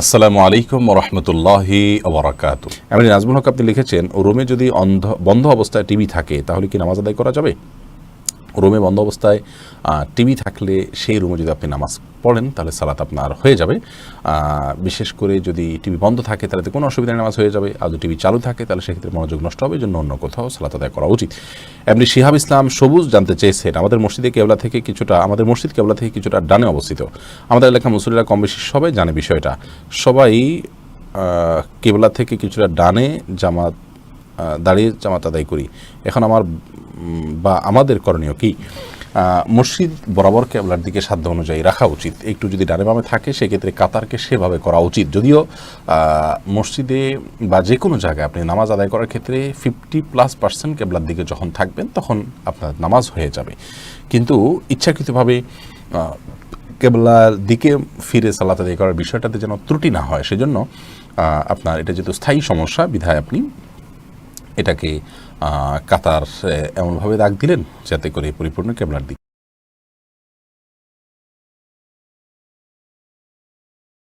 আসসালামু আলাইকুম রহমতুল্লাহি ওবরাকাত আমি নাজমুল হক, আপনি লিখেছেন, রুমে যদি অন্ধ, বন্ধ অবস্থায় টিভি থাকে, তাহলে কি নামাজ আদায় করা যাবে? রুমে বন্ধ অবস্থায় টিভি থাকলে সেই রুমে যদি আপনি নামাজ পড়েন, তাহলে সালাত আপনার হয়ে যাবে। বিশেষ করে যদি টিভি বন্ধ থাকে, তাহলে কোনো অসুবিধা নামাজ হয়ে যাবে। আর যদি টিভি চালু থাকে, তাহলে সেক্ষেত্রে মনোযোগ নষ্ট হবে জন্য অন্য কোথাও সালাত আদায় করা উচিত। এমনি শিহাব ইসলাম সবুজ জানতে চেয়েছেন, আমাদের মসজিদে কেবলা থেকে কিছুটা, আমাদের মসজিদ কেবলা থেকে কিছুটা ডানে অবস্থিত। আমাদের এলাকা মুসলিরা কম বেশি সবাই জানে বিষয়টা। সবাই কেবলা থেকে কিছুটা ডানে জামাত দাঁড়িয়ে জামাত আদায় করি। এখন আমার বা আমাদের করণীয় কি? মসজিদ বরাবর কেবলার দিকে সাধ্য অনুযায়ী রাখা উচিত। একটু যদি ডানে বামে থাকে, সেক্ষেত্রে কাতারকে সেভাবে করা উচিত। যদিও মসজিদে বা যে কোনো জায়গায় আপনি নামাজ আদায় করার ক্ষেত্রে ফিফটি প্লাস পার্সেন্ট কেবলার দিকে যখন থাকবেন, তখন আপনার নামাজ হয়ে যাবে। কিন্তু ইচ্ছাকৃতভাবে কেবলার দিকে ফিরে সালাত আদায় করার বিষয়টাতে যেন ত্রুটি না হয়, সেজন্য আপনার এটা যেহেতু স্থায়ী সমস্যা, বিধায় আপনি এটাকে কাতার এমনভাবে দাগ দিলেন যাতে করে পরিপূর্ণ ক্যামেরার দিকে